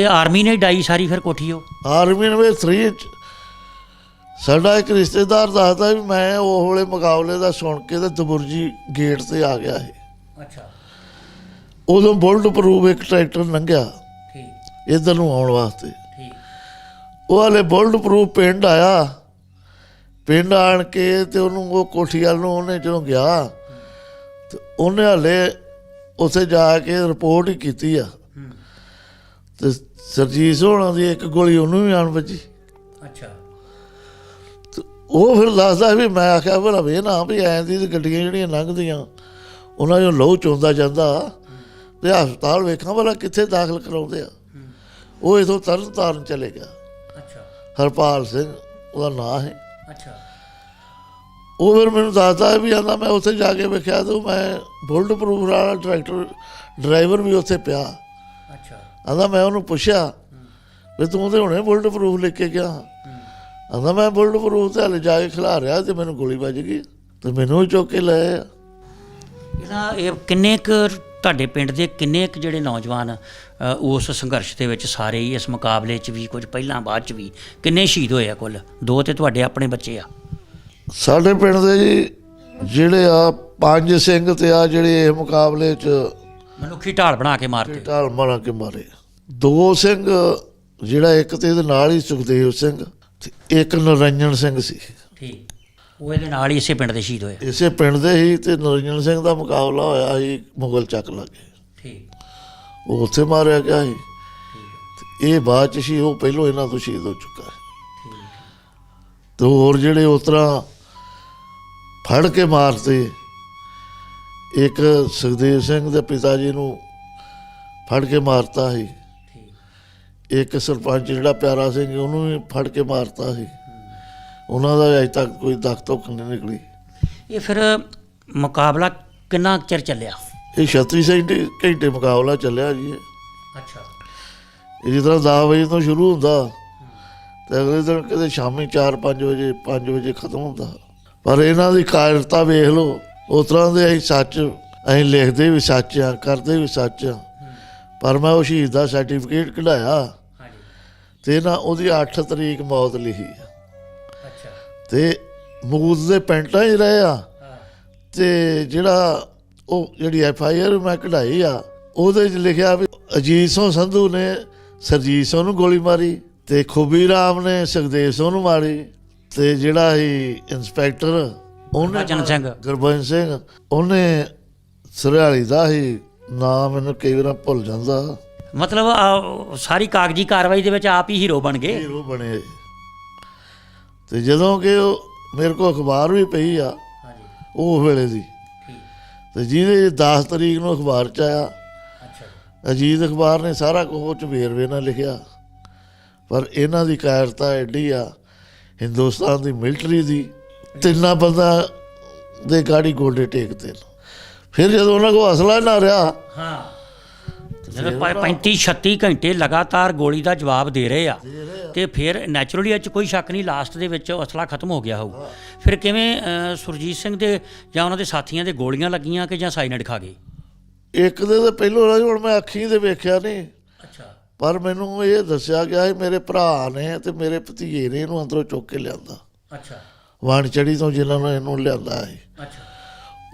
ਇਹ ਆਰਮੀ ਨੇ ਡਾਈ ਸਾਰੀ ਫਿਰ ਕੋਠੀ ਉਹ? ਆਰਮੀ ਨੰਬਰ 3 ਚ। ਸਾਡਾ ਇੱਕ ਰਿਸ਼ਤੇਦਾਰ ਦੱਸਦਾ ਵੀ ਮੈਂ ਉਹ ਵੇਲੇ ਮੁਕਾਬਲੇ ਦਾ ਸੁਣ ਕੇ ਤੇ ਦਬੁਰਜੀ ਗੇਟ ਤੇ ਆ ਗਿਆ ਸੀ। ਅੱਛਾ। ਉਦੋਂ ਬੁਲਟ ਪ੍ਰੂਫ ਇੱਕ ਟਰੈਕਟਰ ਲੰਘਿਆ। ਠੀਕ। ਇਧਰ ਨੂੰ ਆਉਣ ਵਾਸਤੇ। ਠੀਕ। ਉਹ ਹਲੇ ਬੁਲਟ ਪ੍ਰੂਫ ਪਿੰਡ ਆਇਆ। ਪਿੰਡ ਆਣ ਕੇ ਤੇ ਉਹਨੂੰ ਉਹ ਕੋਠੀ ਵੱਲ ਨੂੰ ਉਹਨੇ ਜਦੋਂ ਗਿਆ ਤੇ ਉਹਨੇ ਹਲੇ ਉੱਥੇ ਜਾ ਕੇ ਰਿਪੋਰਟ ਹੀ ਕੀਤੀ ਆ। ਤੇ ਸਰਜੀਤ ਹੋਣਾ ਦੀ ਇੱਕ ਗੋਲੀ ਉਹਨੂੰ ਵੀ ਆਣ ਵੱਜੀ। ਅੱਛਾ। ਉਹ ਫਿਰ ਦੱਸਦਾ ਵੀ ਮੈਂ ਆਖਿਆ ਭਲਾ ਵੇ ਨਾ ਵੀ ਐਂ ਦੀ ਗੱਡੀਆਂ ਜਿਹੜੀਆਂ ਲੰਘਦੀਆਂ ਉਹਨਾਂ ਨੂੰ ਲਹੂ ਚੋਂਦਾ ਜਾਂਦਾ ਤੇ ਹਸਪਤਾਲ ਵੇਖਾਂ ਭਲਾ ਕਿੱਥੇ ਦਾਖਲ ਕਰਾਉਂਦੇ ਆ। ਉਹ ਇਥੋਂ ਤਰਨ ਤਾਰਨ ਚਲੇ ਗਿਆ। ਅੱਛਾ। ਹਰਪਾਲ ਸਿੰਘ ਉਹਦਾ ਨਾਂ ਹੈ। ਅੱਛਾ। ਉਹ ਫਿਰ ਮੈਨੂੰ ਦੱਸਦਾ ਵੀ ਆਂਦਾ ਮੈਂ ਉੱਥੇ ਜਾ ਕੇ ਵੇਖਿਆ ਤੇ ਮੈਂ ਬੁਲਟ ਪ੍ਰੂਫ ਵਾਲਾ ਟਰੈਕਟਰ ਡਰਾਈਵਰ ਵੀ ਉੱਥੇ ਪਿਆ। ਅੱਛਾ ਆਂਦਾ ਮੈਂ ਉਹਨੂੰ ਪੁੱਛਿਆ ਵੀ ਤੂੰ ਤੇ ਹੁਣੇ ਬੁਲਟ ਪ੍ਰੂਫ ਲੈ ਕੇ ਗਿਆ। ਆਂਦਾ ਮੈਂ ਬੁਲਟ ਪ੍ਰੂਫ ਤੇ ਹਲੇ ਜਾ ਕੇ ਖਿਲਾ ਰਿਹਾ ਤੇ ਮੈਨੂੰ ਗੋਲੀ ਵੱਜ ਗਈ ਤੇ ਮੈਨੂੰ ਚੁੱਕ ਕੇ ਲਏ ਆ। ਇਹਦਾ ਇਹ ਕਿੰਨੇ ਕੁ ਤੁਹਾਡੇ ਪਿੰਡ ਦੇ ਕਿੰਨੇ ਕੁ ਜਿਹੜੇ ਨੌਜਵਾਨ ਅ, ਉਸ ਸੰਘਰਸ਼ ਦੇ ਵਿੱਚ ਸਾਰੇ ਹੀ ਇਸ ਮੁਕਾਬਲੇ 'ਚ ਵੀ ਕੁਝ ਪਹਿਲਾਂ ਬਾਅਦ 'ਚ ਵੀ ਕਿੰਨੇ ਸ਼ਹੀਦ ਹੋਏ ਆ ਕੁੱਲ? ਦੋ ਤੇ ਤੁਹਾਡੇ ਆਪਣੇ ਬੱਚੇ ਆ। ਸਾਡੇ ਪਿੰਡ ਦੇ ਜੀ ਜਿਹੜੇ ਆ ਪੰਜ ਸਿੰਘ ਤੇ ਆ ਜਿਹੜੇ ਇਹ ਮੁਕਾਬਲੇ 'ਚ ਮਨੁੱਖੀ ਢਾਲ ਬਣਾ ਕੇ ਮਾਰਤੇ ਢਾਲ ਮਾਰਾਂ ਕੇ ਮਾਰੇ। ਦੋ ਸਿੰਘ ਜਿਹੜਾ ਇੱਕ ਤੇ ਇਹਦੇ ਨਾਲ ਹੀ ਸੁਖਦੇਵ ਸਿੰਘ ਤੇ ਇੱਕ ਨਰਿੰਜਨ ਸਿੰਘ ਸੀ। ਠੀਕ। ਉਹ ਇਹਦੇ ਨਾਲ ਹੀ ਇਸੇ ਪਿੰਡ ਦੇ ਸ਼ਹੀਦ ਹੋਏ। ਇਸੇ ਪਿੰਡ ਦੇ ਹੀ ਤੇ ਨਰਿੰਜਨ ਸਿੰਘ ਦਾ ਮੁਕਾਬਲਾ ਹੋਇਆ ਸੀ ਮੁਗਲ ਚੱਕ ਲਾਗੇ। ਠੀਕ। ਉਹ ਉੱਥੇ ਮਾਰਿਆ ਗਿਆ ਸੀ। ਇਹ ਬਾਅਦ ਚ ਸੀ ਉਹ ਪਹਿਲੋਂ ਇਹਨਾਂ ਤੋਂ ਸ਼ਹੀਦ ਹੋ ਚੁੱਕਾ ਹੈ। ਤੇ ਹੋਰ ਜਿਹੜੇ ਉਸ ਤਰ੍ਹਾਂ ਫੜ ਕੇ ਮਾਰਤੇ ਇੱਕ ਸੁਖਦੇਵ ਸਿੰਘ ਦੇ ਪਿਤਾ ਜੀ ਨੂੰ ਫੜ ਕੇ ਮਾਰਤਾ ਸੀ। ਇੱਕ ਸਰਪੰਚ ਜਿਹੜਾ ਪਿਆਰਾ ਸਿੰਘ ਉਹਨੂੰ ਵੀ ਫੜ ਕੇ ਮਾਰਤਾ ਸੀ। ਉਹਨਾਂ ਦਾ ਅਜੇ ਤੱਕ ਕੋਈ ਦਖ ਤੋਕ ਨਹੀਂ ਨਿਕਲੀ। ਇਹ ਫਿਰ ਮੁਕਾਬਲਾ ਕਿੰਨਾ ਚਿਰ ਚੱਲਿਆ? ਇਹ 36 ਘੰਟੇ ਘੰਟੇ ਮੁਕਾਬਲਾ ਚੱਲਿਆ ਜੀ। ਅੱਛਾ। ਇਹ ਜਿਸ ਤਰ੍ਹਾਂ 10 ਵਜੇ ਤੋਂ ਸ਼ੁਰੂ ਹੁੰਦਾ ਤੇ ਅਗਲੇ ਦਿਨ ਕਿਤੇ ਸ਼ਾਮੀ 4-5 ਵਜੇ 5 ਵਜੇ ਖਤਮ ਹੁੰਦਾ। ਪਰ ਇਹਨਾਂ ਦੀ ਕਾਇਰਤਾ ਵੇਖ ਲਓ ਉਸ ਤਰ੍ਹਾਂ ਦੇ ਅਸੀਂ ਸੱਚ ਅਸੀਂ ਲਿਖਦੇ ਵੀ ਸੱਚ ਆ ਕਰਦੇ ਵੀ ਸੱਚ ਆ। ਪਰ ਮੈਂ ਉਹ ਸ਼ਹੀਦ ਦਾ ਸਰਟੀਫਿਕੇਟ ਕਢਾਇਆ ਹਾਂਜੀ। ਤੇ ਨਾ ਉਹਦੀ 8 ਤਰੀਕ ਮੌਤ ਲਿਖੀ ਅੱਛਾ। ਤੇ ਮੂਦ ਦੇ ਪੈਂਟਾਂ ਹੀ ਰਹੇ ਆ। ਹਾਂ। ਤੇ ਜਿਹੜਾ ਉਹ ਜਿਹੜੀ ਐਫ ਆਈ ਆਰ ਮੈਂ ਕਢਾਈ ਆ ਉਹਦੇ 'ਚ ਲਿਖਿਆ ਵੀ ਅਜੀਤ ਸਿੰਘ ਸੰਧੂ ਨੇ ਸਰਜੀਤ ਸਿੰਘ ਨੂੰ ਗੋਲੀ ਮਾਰੀ ਤੇ ਖੂਬੀ ਰਾਮ ਨੇ ਸੁਖਦੇਵ ਸਿੰਘ ਨੂੰ ਮਾਰੀ ਤੇ ਜਿਹੜਾ ਸੀ ਇੰਸਪੈਕਟਰ ਉਹਨੇ ਗੁਰਬਚਨ ਸਿੰਘ। ਗੁਰਬਚਨ ਸਿੰਘ ਉਹਨੇ ਸਰਿਆਲੀ ਦਾ ਹੀ ਨਾਮ ਮੈਨੂੰ ਕਈ ਵਾਰ ਭੁੱਲ ਜਾਂਦਾ। ਮਤਲਬ ਆ, ਸਾਰੀ ਕਾਗਜ਼ੀ ਕਾਰਵਾਈ ਦੇ ਵਿੱਚ ਆਪ ਹੀ ਹੀਰੋ ਬਣ ਗਏ। ਹੀਰੋ ਬਣੇ ਤੇ ਜਦੋਂ ਕਿ ਉਹ ਮੇਰੇ ਕੋਲ ਅਖਬਾਰ ਵੀ ਪਈ ਆ ਹਾਂਜੀ। ਉਹ ਵੇਲੇ ਦੀ। ਤੇ ਜਿਹਦੇ 10 ਤਰੀਕ ਨੂੰ ਅਖਬਾਰ ਚ ਆਇਆ। ਅੱਛਾ ਅਜੀਤ ਅਖਬਾਰ ਨੇ ਸਾਰਾ ਕੁਝ ਉਹ ਚ ਵੇਰਵੇ ਨਾਲ ਲਿਖਿਆ। ਪਰ ਇਹਨਾਂ ਦੀ ਕਾਇਰਤਾ ਐਡੀ ਆ ਹਿੰਦੁਸਤਾਨ ਦੀ ਮਿਲਟਰੀ ਦੀ ਤਿੰਨਾਂ ਬੰਦਾ ਦੇ ਗਾੜੀ ਗੋਡੇ ਟੇਕਦੇ ਨੇ। ਫਿਰ ਜਦੋਂ ਉਹਨਾਂ ਕੋਲ ਅਸਲਾ ਹੀ ਨਾ ਰਿਹਾ ਹਾਂ। ਜਦੋਂ 35 36 ਘੰਟੇ ਲਗਾਤਾਰ ਗੋਲੀ ਦਾ ਜਵਾਬ ਦੇ ਰਹੇ ਆ ਤੇ ਫਿਰ ਨੈਚੁਰਲੀ ਇਹ 'ਚ ਕੋਈ ਸ਼ੱਕ ਨਹੀਂ ਲਾਸਟ ਦੇ ਵਿੱਚ ਅਸਲਾ ਖਤਮ ਹੋ ਗਿਆ ਹੋਊ। ਫਿਰ ਕਿਵੇਂ ਸੁਰਜੀਤ ਸਿੰਘ ਦੇ ਜਾਂ ਉਹਨਾਂ ਦੇ ਸਾਥੀਆਂ ਦੇ ਗੋਲੀਆਂ ਲੱਗੀਆਂ ਕਿ ਜਾਂ ਸਾਈਨਡ ਖਾ ਗਏ? ਇੱਕ ਦੇ ਤਾਂ ਪਹਿਲੋਂ ਰਾਜ ਹੁਣ ਮੈਂ ਅੱਖੀਂ ਦੇ ਵੇਖਿਆ ਨਹੀਂ ਅੱਛਾ। ਪਰ ਮੈਨੂੰ ਇਹ ਦੱਸਿਆ ਗਿਆ ਸੀ ਮੇਰੇ ਭਰਾ ਨੇ ਤੇ ਮੇਰੇ ਭਤੀਜੇ ਨੇ ਇਹਨੂੰ ਅੰਦਰੋਂ ਚੁੱਕ ਕੇ ਲਿਆਂਦਾ। ਅੱਛਾ। ਵਾਣ ਚੜੀ ਤੋਂ ਜਿਨ੍ਹਾਂ ਨੇ ਇਹਨੂੰ ਲਿਆਂਦਾ ਸੀ। ਅੱਛਾ।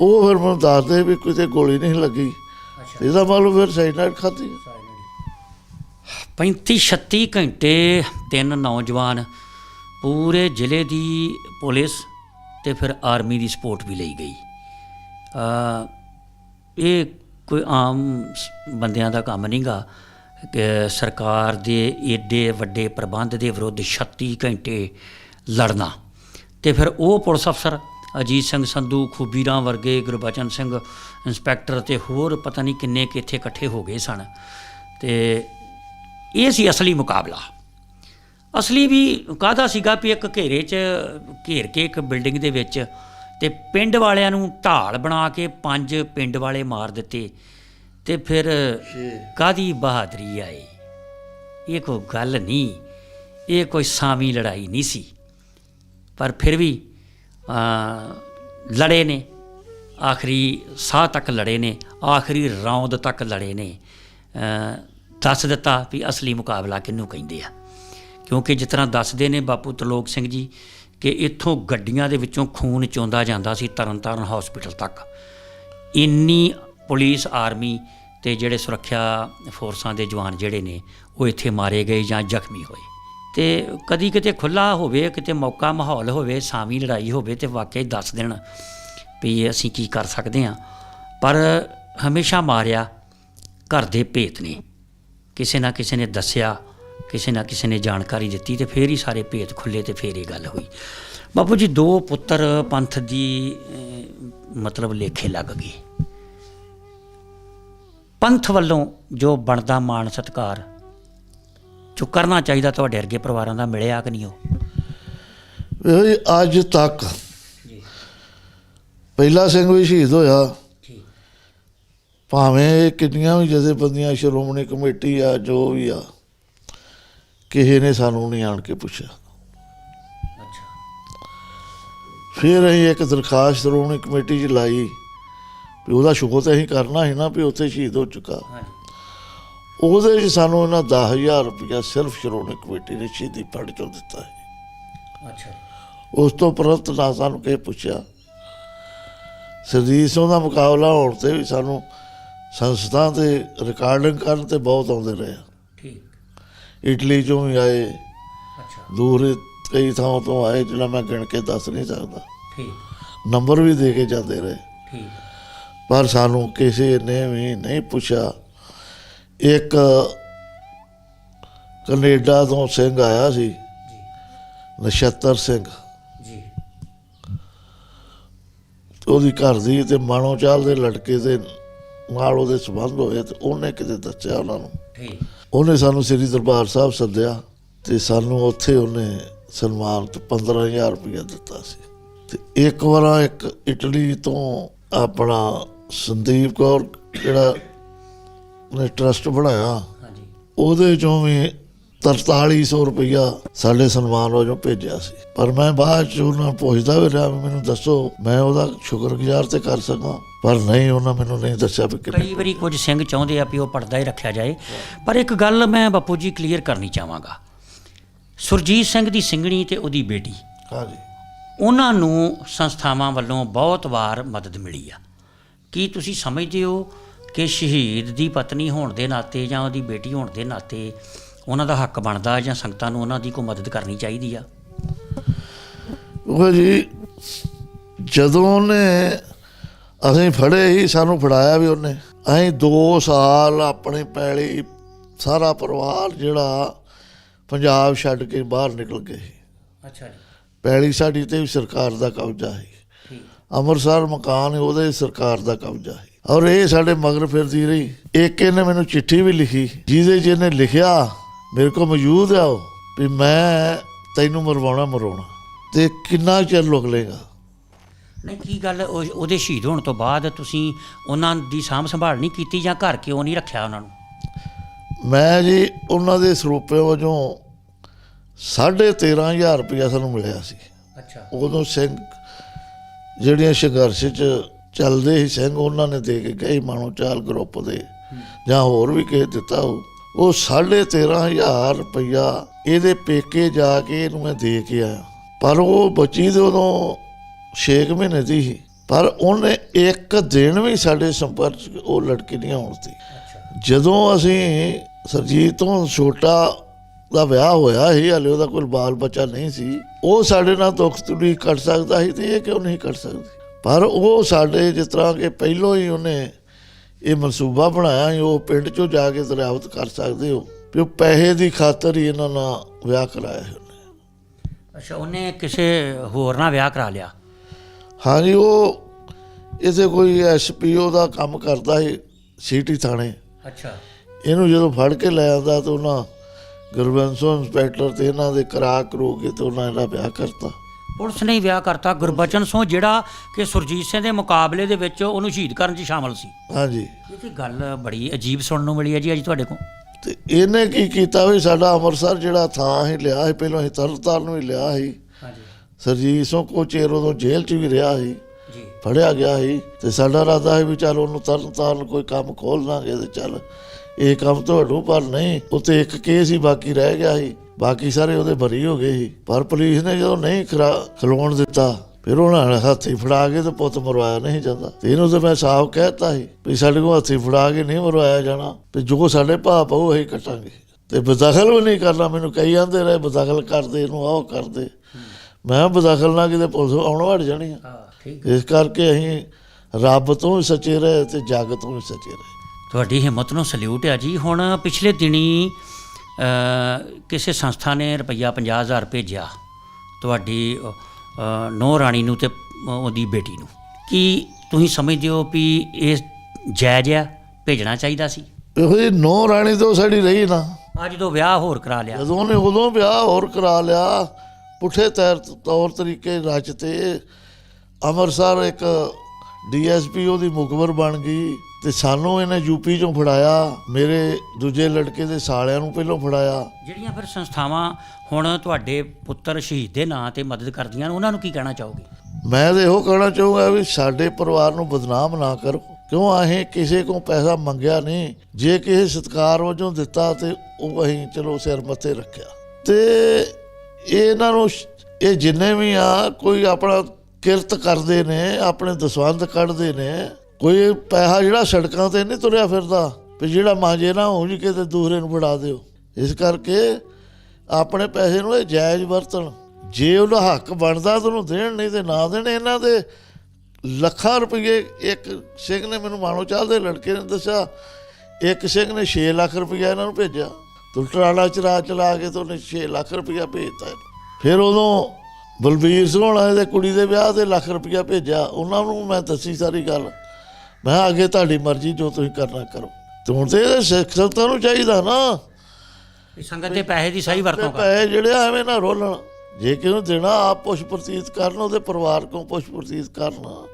ਉਹ ਫਿਰ ਮੈਨੂੰ ਦੱਸਦੇ ਵੀ ਕਿਤੇ ਗੋਲੀ ਨਹੀਂ ਲੱਗੀ। ਅੱਛਾ। ਇਹਦਾ ਮਤਲਬ ਫਿਰ ਸਾਈਨਾਈਡ ਖਾਧੀ। 35 36 ਘੰਟੇ ਤਿੰਨ ਨੌਜਵਾਨ ਪੂਰੇ ਜ਼ਿਲ੍ਹੇ ਦੀ ਪੁਲਿਸ ਤੇ ਫਿਰ ਆਰਮੀ ਦੀ ਸਪੋਰਟ ਵੀ ਲਈ ਗਈ। ਅ ਇਹ ਕੋਈ ਆਮ ਬੰਦਿਆਂ ਦਾ ਕੰਮ ਨਹੀਂਗਾ ਕਿ ਸਰਕਾਰ ਦੇ ਏਡੇ ਵੱਡੇ ਪ੍ਰਬੰਧ ਦੇ ਵਿਰੁੱਧ 36 ਘੰਟੇ ਲੜਨਾ। ਤੇ ਫਿਰ ਉਹ ਪੁਲਿਸ ਅਫਸਰ ਅਜੀਤ ਸਿੰਘ ਸੰਧੂ, ਖੂਬੀਰਾਂ ਵਰਗੇ ਗੁਰਬਚਨ ਸਿੰਘ, ਇੰਸਪੈਕਟਰ ਤੇ ਹੋਰ ਪਤਾ ਨਹੀਂ ਕਿੰਨੇ ਕਿ ਇੱਥੇ ਇਕੱਠੇ ਹੋ ਗਏ ਸਨ। ਤੇ ਇਹ ਸੀ ਅਸਲੀ ਮੁਕਾਬਲਾ। ਅਸਲੀ ਵੀ ਕਾਹਦਾ ਸੀਗਾ ਵੀ ਇੱਕ ਘੇਰੇ 'ਚ ਘੇਰ ਕੇ ਇੱਕ ਬਿਲਡਿੰਗ ਦੇ ਵਿੱਚ ਤੇ ਪਿੰਡ ਵਾਲਿਆਂ ਨੂੰ ਢਾਲ ਬਣਾ ਕੇ ਪੰਜ ਪਿੰਡ ਵਾਲੇ ਮਾਰ ਦਿੱਤੇ ਤੇ ਫਿਰ ਕਾਦੀ ਬਹਾਦਰੀ ਆਈ ਇਹ ਕੋਈ ਗੱਲ ਨਹੀਂ, ਇਹ ਕੋਈ ਸਾਵੀਂ ਲੜਾਈ ਨਹੀਂ ਸੀ। ਪਰ ਫਿਰ ਵੀ ਲੜੇ ਨੇ। ਆਖਰੀ ਸਾਹ ਤੱਕ ਲੜੇ ਨੇ। ਆਖਰੀ ਰੌਂਦ ਤੱਕ ਲੜੇ ਨੇ। ਦੱਸ ਦਿੱਤਾ ਵੀ ਅਸਲੀ ਮੁਕਾਬਲਾ ਕਿਹਨੂੰ ਕਹਿੰਦੇ ਆ। ਕਿਉਂਕਿ ਜਿਸ ਤਰ੍ਹਾਂ ਦੱਸਦੇ ਨੇ ਬਾਪੂ ਤਲੋਕ ਸਿੰਘ ਜੀ ਕਿ ਇੱਥੋਂ ਗੱਡੀਆਂ ਦੇ ਵਿੱਚੋਂ ਖੂਨ ਚੋਂਦਾ ਜਾਂਦਾ ਸੀ ਤਰਨਤਾਰਨ ਹਸਪੀਟਲ ਤੱਕ। ਇੰਨੀ ਪੁਲਿਸ ਆਰਮੀ ਤੇ ਜਿਹੜੇ ਸੁਰੱਖਿਆ ਫੋਰਸਾਂ ਦੇ ਜਵਾਨ ਜਿਹੜੇ ਨੇ, ਉਹ ਇੱਥੇ ਮਾਰੇ ਗਏ ਜਾਂ ਜ਼ਖਮੀ ਹੋਏ। ਤੇ ਕਦੀ ਕਿਤੇ ਖੁੱਲਾ ਹੋਵੇ, ਕਿਤੇ ਮੌਕਾ ਮਾਹੌਲ ਹੋਵੇ ਸਾਵੀਂ ਲੜਾਈ ਹੋਵੇ ਤੇ ਵਾਕਈ ਦੱਸ ਦੇਣ ਵੀ ਅਸੀਂ ਕੀ ਕਰ ਸਕਦੇ ਹਾਂ। ਪਰ ਹਮੇਸ਼ਾ ਮਾਰਿਆ ਘਰ ਦੇ ਭੇਤ ਨੇ। ਕਿਸੇ ਨਾ ਕਿਸੇ ਨੇ ਦੱਸਿਆ, ਕਿਸੇ ਨਾ ਕਿਸੇ ਨੇ ਜਾਣਕਾਰੀ ਦਿੱਤੀ ਤੇ ਫੇਰ ਹੀ ਸਾਰੇ ਭੇਤ ਖੁੱਲੇ ਤੇ ਫੇਰ ਇਹ ਗੱਲ ਹੋਈ। ਬਾਪੂ ਜੀ, ਦੋ ਪੁੱਤਰ ਪੰਥ ਦੀ ਮਤਲਬ ਲੇਖੇ ਲੱਗ ਗਏ। ਪੰਥ ਵੱਲੋਂ ਜੋ ਬਣਦਾ ਮਾਣ ਸਤਕਾਰ ਜੋ ਕਰਨਾ ਚਾਹੀਦਾ ਤੁਹਾਡੇ ਵਰਗੇ ਪਰਿਵਾਰਾਂ ਦਾ ਮਿਲਿਆ ਕਿ ਨਹੀਂ ਉਹ? ਜੀ ਅੱਜ ਤੱਕ ਜੀ। ਪਹਿਲਾ ਸਿੰਘ ਵੀ ਸ਼ਹੀਦ ਹੋਇਆ। ਠੀਕ ਭਾਵੇਂ ਇਹ ਕਿੰਨੀਆਂ ਵੀ ਜਥੇਬੰਦੀਆਂ ਸ਼੍ਰੋਮਣੀ ਕਮੇਟੀ ਆ ਜੋ ਵੀ ਆ ਕਿਸੇ ਨੇ ਸਾਨੂੰ ਨਹੀਂ ਆਣ ਕੇ ਪੁੱਛਿਆ। ਅੱਛਾ। ਫਿਰ ਅਸੀਂ ਇੱਕ ਦਰਖਾਸਤ ਸ਼੍ਰੋਮਣੀ ਕਮੇਟੀ 'ਚ ਲਾਈ ਵੀ ਉਹਦਾ ਸ਼ੁਕਰ ਤਾਂ ਅਸੀਂ ਕਰਨਾ ਸੀ ਨਾ ਵੀ ਉੱਥੇ ਸ਼ਹੀਦ ਹੋ ਚੁੱਕਾ। ਹਾਂਜੀ। ਉਹਦੇ 'ਚ ਸਾਨੂੰ ਇਹਨਾਂ 10000 ਰੁਪਇਆ ਸਿਰਫ ਸ਼੍ਰੋਮਣੀ ਕਮੇਟੀ ਨੇ ਸ਼ਹੀਦੀ ਫੰਡ ਚੋਂ ਦਿੱਤਾ ਹੈ ਅੱਛਾ। ਉਸ ਤੋਂ ਪ੍ਰੰਤ ਨਾ ਸਾਨੂੰ ਕਿਸੇ ਪੁੱਛਿਆ। ਸਰਜੀਤ ਸਿੰਘ ਦਾ ਮੁਕਾਬਲਾ ਹੋਣ ਤੇ ਵੀ ਸਾਨੂੰ ਸੰਸਥਾ ਤੇ ਰਿਕਾਰਡਿੰਗ ਕਰਨ ਤੇ ਬਹੁਤ ਆਉਂਦੇ ਰਹੇ। ਠੀਕ। ਇਟਲੀ ਚੋਂ ਵੀ ਆਏ। ਅੱਛਾ। ਦੂਰ ਕਈ ਥਾਵਾਂ ਤੋਂ ਆਏ ਜਿਹੜਾ ਮੈਂ ਗਿਣ ਕੇ ਦੱਸ ਨਹੀਂ ਸਕਦਾ। ਠੀਕ। ਨੰਬਰ ਵੀ ਦੇ ਕੇ ਜਾਂਦੇ ਰਹੇ। ਠੀਕ। ਪਰ ਸਾਨੂੰ ਕਿਸੇ ਨੇ ਵੀ ਨਹੀਂ ਪੁੱਛਿਆ। ਇੱਕ ਕੈਨੇਡਾ ਤੋਂ ਸਿੰਘ ਆਇਆ ਸੀ। ਜੀ। ਨਛੱਤਰ ਸਿੰਘ। ਜੀ। ਉਹਦੀ ਘਰ ਦੀ ਤੇ ਮਾਣੋ ਚਾਲ ਦੇ ਲੜਕੇ ਦੇ ਨਾਲ ਉਹਦੇ ਸੰਬੰਧ ਹੋਏ ਤੇ ਉਹਨੇ ਕਿਤੇ ਦੱਸਿਆ ਉਹਨਾਂ ਨੂੰ। ਠੀਕ। ਉਹਨੇ ਸਾਨੂੰ ਸ੍ਰੀ ਦਰਬਾਰ ਸਾਹਿਬ ਸੱਦਿਆ ਤੇ ਸਾਨੂੰ ਉੱਥੇ ਉਹਨੇ ਸਨਮਾਨ ਤੇ 15000 ਰੁਪਇਆ ਦਿੱਤਾ ਸੀ। ਤੇ ਇੱਕ ਵਾਰ ਇੱਕ ਇਟਲੀ ਤੋਂ ਆਪਣਾ ਸੰਦੀਪ ਕੌਰ ਜਿਹੜਾ ਨੇ ਟਰਸਟ ਬਣਾਇਆ। ਹਾਂਜੀ। ਉਹਦੇ ਚੋਂ ਵੀ 4300 ਰੁਪਇਆ ਸਾਡੇ ਸਨਮਾਨ ਵਜੋਂ ਭੇਜਿਆ ਸੀ। ਪਰ ਮੈਂ ਬਾਅਦ ਚ ਉਹਨਾਂ ਪੁੱਛਦਾ ਵੀ ਰਿਹਾ ਵੀ ਮੈਨੂੰ ਦੱਸੋ ਮੈਂ ਉਹਦਾ ਸ਼ੁਕਰਗੁਜ਼ਾਰ ਤੇ ਕਰ ਸਕਾਂ। ਪਰ ਨਹੀਂ ਉਹਨਾਂ ਮੈਨੂੰ ਨਹੀਂ ਦੱਸਿਆ ਵੀ ਕਿੰਨੇ ਕਈ ਵਾਰੀ ਕੁਝ ਸਿੰਘ ਚਾਹੁੰਦੇ ਆ ਵੀ ਉਹ ਪਰਦਾ ਹੀ ਰੱਖਿਆ ਜਾਏ। ਪਰ ਇੱਕ ਗੱਲ ਮੈਂ ਬਾਪੂ ਜੀ ਕਲੀਅਰ ਕਰਨੀ ਚਾਹਾਂਗਾ। ਸੁਰਜੀਤ ਸਿੰਘ ਦੀ ਸਿੰਘਣੀ ਤੇ ਉਹਦੀ ਬੇਟੀ। ਹਾਂਜੀ। ਉਹਨਾਂ ਨੂੰ ਸੰਸਥਾਵਾਂ ਵੱਲੋਂ ਬਹੁਤ ਵਾਰ ਮਦਦ ਮਿਲੀ ਆ। ਕੀ ਤੁਸੀਂ ਸਮਝਦੇ ਹੋ ਕਿ ਸ਼ਹੀਦ ਦੀ ਪਤਨੀ ਹੋਣ ਦੇ ਨਾਤੇ ਜਾਂ ਉਹਦੀ ਬੇਟੀ ਹੋਣ ਦੇ ਨਾਤੇ ਉਹਨਾਂ ਦਾ ਹੱਕ ਬਣਦਾ ਜਾਂ ਸੰਗਤਾਂ ਨੂੰ ਉਹਨਾਂ ਦੀ ਕੋਈ ਮਦਦ ਕਰਨੀ ਚਾਹੀਦੀ ਆ? ਉਹ ਜੀ ਜਦੋਂ ਉਹਨੇ ਅਸੀਂ ਫੜੇ ਹੀ ਸਾਨੂੰ ਫੜਾਇਆ ਵੀ ਉਹਨੇ। ਅਸੀਂ 2 ਸਾਲ ਆਪਣੀ ਪੈਲੀ ਸਾਰਾ ਪਰਿਵਾਰ ਜਿਹੜਾ ਪੰਜਾਬ ਛੱਡ ਕੇ ਬਾਹਰ ਨਿਕਲ ਗਏ। ਅੱਛਾ ਜੀ। ਪੈਲੀ ਸਾਡੀ ਤੇ ਵੀ ਸਰਕਾਰ ਦਾ ਕਬਜ਼ਾ ਹੈ ਅੰਮ੍ਰਿਤਸਰ ਮਕਾਨ ਉਹਦੇ ਸਰਕਾਰ ਦਾ ਕਬਜ਼ਾ ਹੈ ਔਰ ਇਹ ਸਾਡੇ ਮਗਰ ਫਿਰਦੀ ਰਹੀ। ਇੱਕ ਇਹਨੇ ਮੈਨੂੰ ਚਿੱਠੀ ਵੀ ਲਿਖੀ। ਜਿਹਦੇ 'ਚ ਇਹਨੇ ਲਿਖਿਆ ਮੇਰੇ ਕੋਲ ਮੌਜੂਦ ਆ ਉਹ ਵੀ ਮੈਂ ਤੈਨੂੰ ਮਰਵਾਉਣਾ ਮਰਵਾਉਣਾ। ਤੇ ਕਿੰਨਾ ਚਿਰ ਲੁਕ ਲੇਗਾ ਨਹੀਂ ਕੀ ਗੱਲ? ਉਹ- ਉਹਦੇ ਸ਼ਹੀਦ ਹੋਣ ਤੋਂ ਬਾਅਦ ਤੁਸੀਂ ਉਹਨਾਂ ਦੀ ਸਾਂਭ ਸੰਭਾਲ ਨਹੀਂ ਕੀਤੀ ਜਾਂ ਘਰ ਕਿਉਂ ਨਹੀਂ ਰੱਖਿਆ ਉਹਨਾਂ ਨੂੰ? ਮੈਂ ਜੀ ਉਹਨਾਂ ਦੇ ਸਰੂਪੇ ਵਜੋਂ 13500 ਰੁਪਇਆ ਸਾਨੂੰ ਮਿਲਿਆ ਸੀ। ਅੱਛਾ। ਉਦੋਂ ਸਿੰਘ ਜਿਹੜੀਆਂ ਸੰਘਰਸ਼ 'ਚ ਚੱਲਦੇ ਸੀ ਸਿੰਘ ਉਹਨਾਂ ਨੇ ਦੇ ਕੇ ਗਏ ਮਾਣੋ ਚਾਲ ਗਰੁੱਪ ਦੇ। ਜਾਂ ਹੋਰ ਵੀ ਕਿਸੇ ਦਿੱਤਾ ਹੋ ਉਹ 13500 ਰੁਪਇਆ ਇਹਦੇ ਪੇਕੇ ਜਾ ਕੇ ਇਹਨੂੰ ਮੈਂ ਦੇ ਕੇ ਆਇਆ। ਪਰ ਉਹ ਬੱਚੀ ਦੇ ਉਦੋਂ 6 ਮਹੀਨੇ ਦੀ ਸੀ। ਪਰ ਉਹਨੇ ਇੱਕ ਦਿਨ ਵੀ ਸਾਡੇ ਸੰਪਰਕ 'ਚ ਉਹ ਲੜਕੀ ਨਹੀਂ ਆਉਣ ਦਿੱਤੀ। ਜਦੋਂ ਅਸੀਂ ਸਰਜੀਤ ਤੋਂ ਛੋਟਾ ਦਾ ਵਿਆਹ ਹੋਇਆ ਸੀ, ਹਲੇ ਉਹਦਾ ਕੋਈ ਬਾਲ ਬੱਚਾ ਨਹੀਂ ਸੀ, ਉਹ ਸਾਡੇ ਨਾਲ ਦੁੱਖ ਤਕਲੀਫ ਕੱਟ ਸਕਦਾ ਸੀ ਤੇ ਇਹ ਕਿਉਂ ਨਹੀਂ ਕੱਟ ਸਕਦੀ? ਪਰ ਉਹ ਸਾਡੇ ਜਿਸ ਤਰ੍ਹਾਂ ਕਿ ਪਹਿਲੋਂ ਹੀ ਉਹਨੇ ਇਹ ਮਨਸੂਬਾ ਬਣਾਇਆ ਉਹ ਪਿੰਡ ਚੋਂ ਜਾ ਕੇ ਦਰਿਆਵਤ ਕਰ ਸਕਦੇ ਹੋ ਵੀ ਉਹ ਪੈਸੇ ਦੀ ਖਾਤਰ ਹੀ ਇਹਨਾਂ ਨਾਲ ਵਿਆਹ ਕਰਾਇਆ ਉਹਨੇ। ਅੱਛਾ ਉਹਨੇ ਕਿਸੇ ਹੋਰ ਨਾਲ ਵਿਆਹ ਕਰਾ ਲਿਆ? ਹਾਂਜੀ ਉਹ ਇਸੇ ਕੋਈ ਐਸਪੀਓ ਦਾ ਕੰਮ ਕਰਦਾ ਸੀ ਸਿਟੀ ਥਾਣੇ। ਅੱਛਾ। ਇਹਨੂੰ ਜਦੋਂ ਫੜ ਕੇ ਲੈ ਆਂਦਾ ਤਾਂ ਉਹਨਾਂ ਗੁਰਬੰਸੋ ਇੰਸਪੈਕਟਰ ਤੇ ਇਹਨਾਂ ਦੇ ਕਰਾ ਕਰੂ ਕੇ ਤੇ ਉਹਨਾਂ ਇਹਦਾ ਵਿਆਹ ਕਰਤਾ। ਪੁਲਿਸ ਨੇ ਹੀ ਵਿਆਹ ਕਰਤਾ ਗੁਰਬਚਨ ਸਿੰਘ ਜਿਹੜਾ ਕਿ ਸੁਰਜੀਤ ਸਿੰਘ ਦੇ ਮੁਕਾਬਲੇ ਦੇ ਵਿੱਚ ਉਹਨੂੰ ਸ਼ਹੀਦ ਕਰਨ 'ਚ ਸ਼ਾਮਲ ਸੀ। ਹਾਂਜੀ। ਇਹ ਤੇ ਗੱਲ ਬੜੀ ਅਜੀਬ ਸੁਣਨ ਨੂੰ ਮਿਲੀ ਹੈ ਜੀ ਅੱਜ ਤੁਹਾਡੇ ਕੋਲ। ਤੇ ਇਹਨੇ ਕੀ ਕੀਤਾ ਵੀ ਸਾਡਾ ਅੰਮ੍ਰਿਤਸਰ ਜਿਹੜਾ ਥਾਂ ਹੀ ਲਿਆ ਸੀ ਪਹਿਲਾਂ ਅਸੀਂ ਤਰਨਤਾਰਨ ਵੀ ਲਿਆ ਸੀ। ਹਾਂਜੀ। ਸਰਜੀਤ ਸਿੰਘ ਕੋ ਚਿਰ ਉਦੋਂ ਜੇਲ੍ਹ 'ਚ ਵੀ ਰਿਹਾ ਸੀ ਜੀ। ਫੜਿਆ ਗਿਆ ਸੀ ਤੇ ਸਾਡਾ ਇਰਾਦਾ ਹੈ ਵੀ ਚੱਲ ਉਹਨੂੰ ਤਰਨਤਾਰਨ ਕੋਈ ਕੰਮ ਖੋਲ ਦਾਂਗੇ ਤੇ ਚੱਲ ਇਹ ਕੰਮ ਤੁਹਾਨੂੰ ਪਰ ਨਹੀਂ ਉੱਤੇ ਇੱਕ ਕੇਸ ਹੀ ਬਾਕੀ ਰਹਿ ਗਿਆ ਸੀ। ਬਾਕੀ ਸਾਰੇ ਉਹਦੇ ਬਰੀ ਹੋ ਗਏ ਸੀ। ਪਰ ਪੁਲਿਸ ਨੇ ਜਦੋਂ ਨਹੀਂ ਖਲੋਣ ਦਿੱਤਾ ਫਿਰ ਉਹਨਾਂ ਨੇ ਹੱਥੀ ਫੜਾ ਕੇ ਤੇ ਪੁੱਤ ਮਰਵਾਇਆ ਨਹੀਂ ਜਾਂਦਾ। ਤੇ ਇਹਨੂੰ ਤੇ ਮੈਂ ਸਾਫ਼ ਕਹਿਤਾ ਸੀ ਵੀ ਸਾਡੇ ਕੋਲ ਹੱਥੀ ਫੜਾ ਕੇ ਨਹੀਂ ਮਰਵਾਇਆ ਜਾਣਾ ਤੇ ਜੋ ਸਾਡੇ ਭਾਪ ਉਹ ਅਸੀਂ ਕੱਟਾਂਗੇ। ਤੇ ਬਦਖਲ ਵੀ ਨਹੀਂ ਕਰਨਾ ਮੈਨੂੰ ਕਈ ਜਾਂਦੇ ਰਹੇ ਬਦਖਲ ਕਰਦੇ ਇਹਨੂੰ ਆਹ ਕਰਦੇ ਮੈਂ ਬਦਖਲ ਨਾ ਕਿਤੇ ਪੁਲਿਸ ਆਉਣ ਵੜ ਜਾਣੀ ਆ। ਹਾਂ ਠੀਕ ਇਸ ਕਰਕੇ ਅਸੀਂ ਰੱਬ ਤੋਂ ਸੱਚੇ ਰਹੇ ਤੇ ਜੱਗ ਤੋਂ ਸੱਚੇ ਰਹੇ। ਤੁਹਾਡੀ ਹਿੰਮਤ ਨੂੰ ਸਲੂਟ ਹੈ ਜੀ। ਹੁਣ ਪਿਛਲੇ ਦਿਨੀ ਕਿਸੇ ਸੰਸਥਾ ਨੇ ਰੁਪਈਆ 50000 ਭੇਜਿਆ ਤੁਹਾਡੀ ਨੋ ਰਾਣੀ ਨੂੰ ਤੇ ਉਹਦੀ ਬੇਟੀ ਨੂੰ। ਕੀ ਤੁਸੀਂ ਸਮਝਦੇ ਹੋ ਵੀ ਇਹ ਜਾਇਜ਼ ਆ ਭੇਜਣਾ ਚਾਹੀਦਾ ਸੀ? ਇਹੋ ਜੀ ਨੌ ਰਾਣੀ ਤੋਂ ਸਾਡੀ ਰਹੀ ਨਾ। ਅੱਜ ਜਦੋਂ ਵਿਆਹ ਹੋਰ ਕਰਾ ਲਿਆ। ਜਦੋਂ ਨੇ ਉਦੋਂ ਵਿਆਹ ਹੋਰ ਕਰਾ ਲਿਆ ਪੁੱਠੇ ਤੈਰ ਤੌਰ ਤਰੀਕੇ ਰਚ ਤੇ ਅੰਮ੍ਰਿਤਸਰ ਇੱਕ ਡੀਐਸਪੀ ਉਹਦੀ ਮੁਖਬਰ ਬਣ ਗਈ। ਤੇ ਸਾਨੂੰ ਇਹਨੇ ਯੂਪੀ ਚੋਂ ਫੜਾਇਆ ਮੇਰੇ ਦੂਜੇ ਲੜਕੇ ਦੇ ਸਾਲਿਆਂ ਨੂੰ ਪਹਿਲਾਂ ਫੜਾਇਆ। ਜਿਹੜੀਆਂ ਫਿਰ ਸੰਸਥਾਵਾਂ ਹੁਣ ਤੁਹਾਡੇ ਪੁੱਤਰ ਸ਼ਹੀਦ ਦੇ ਨਾਂ ਤੇ ਮਦਦ ਕਰਦੀਆਂ ਨੇ ਉਹਨਾਂ ਨੂੰ ਕੀ ਕਹਿਣਾ ਚਾਹੋਗੇ? ਮੈਂ ਤਾਂ ਇਹੋ ਕਹਿਣਾ ਚਾਹੂੰਗਾ ਵੀ ਸਾਡੇ ਪਰਿਵਾਰ ਨੂੰ ਬਦਨਾਮ ਨਾ ਕਰੋ। ਕਿਉਂ? ਅਸੀਂ ਕਿਸੇ ਕੋਲ ਪੈਸਾ ਮੰਗਿਆ ਨਹੀਂ। ਜੇ ਕਿਸੇ ਸਤਕਾਰ ਵਜੋਂ ਦਿੱਤਾ ਤੇ ਉਹ ਅਸੀਂ ਚਲੋ ਸਿਰ ਮੱਥੇ ਰੱਖਿਆ। ਤੇ ਇਹਨਾਂ ਨੂੰ ਸ਼- ਇਹ ਜਿੰਨੇ ਵੀ ਆ ਕੋਈ ਆਪਣਾ ਕਿਰਤ ਕਰਦੇ ਨੇ ਆਪਣੇ ਦਸਵੰਦ ਕੱਢਦੇ ਨੇ ਕੋਈ ਪੈਸਾ ਜਿਹੜਾ ਸੜਕਾਂ ਤੇ ਨਹੀਂ ਤੁਰਿਆ ਫਿਰਦਾ, ਵੀ ਜਿਹੜਾ ਮਾਂਜੇ ਨਾ ਹੋ ਜੀ ਕਿਤੇ ਦੂਸਰੇ ਨੂੰ ਫੜਾ ਦਿਓ। ਇਸ ਕਰਕੇ ਆਪਣੇ ਪੈਸੇ ਨੂੰ ਇਹ ਜਾਇਜ਼ ਵਰਤਣ। ਜੇ ਉਹਦਾ ਹੱਕ ਬਣਦਾ ਤਾਂ ਉਹਨੂੰ ਦੇਣ, ਨਹੀਂ ਤੇ ਨਾ ਦੇਣ ਇਹਨਾਂ ਦੇ। ਲੱਖਾਂ ਰੁਪਏ ਇੱਕ ਸਿੰਘ ਨੇ ਮੈਨੂੰ ਮਾਣੋ ਚਾਹਦੇ ਲੜਕੇ ਨੇ ਦੱਸਿਆ, ਇੱਕ ਸਿੰਘ ਨੇ 6 ਲੱਖ ਰੁਪਇਆ ਇਹਨਾਂ ਨੂੰ ਭੇਜਿਆ। ਤੁਲਟਰਾਲਾ ਚਰਾ ਚਲਾ ਕੇ ਤੇ ਉਹਨੇ 6 ਲੱਖ ਰੁਪਇਆ ਭੇਜਤਾ ਫਿਰ ਉਦੋਂ ਬਲਬੀਰ ਸਿੰਘ ਹੋਣਾ ਦੇ ਕੁੜੀ ਦੇ ਵਿਆਹ ਤੇ ਲੱਖ ਰੁਪਇਆ ਭੇਜਿਆ। ਉਹਨਾਂ ਨੂੰ ਮੈਂ ਦੱਸੀ ਸਾਰੀ ਗੱਲ। ਮੈਂ ਅੱਗੇ ਤੁਹਾਡੀ ਮਰਜ਼ੀ ਜੋ ਤੁਸੀਂ ਕਰਨਾ ਕਰੋ। ਤੇ ਹੁਣ ਤੇ ਸਿੱਖ ਸੰਗਤਾਂ ਨੂੰ ਚਾਹੀਦਾ ਨਾ। ਵੀ ਸੰਗਤ ਦੇ ਪੈਸੇ ਦੀ ਸਹੀ ਵਰਤੋਂ ਕਰ। ਪੈਸੇ ਜਿਹੜੇ ਐਵੇਂ ਨਾ ਰੋਲਣ। ਜੇ ਕਿਹਨੂੰ ਦੇਣਾ ਆਪ ਪੁੱਛ ਪ੍ਰਤੀਤ ਕਰਨ ਉਹਦੇ ਪਰਿਵਾਰ ਕੋਲ ਪੁੱਛ ਪ੍ਰਤੀਤ ਕਰਨਾ।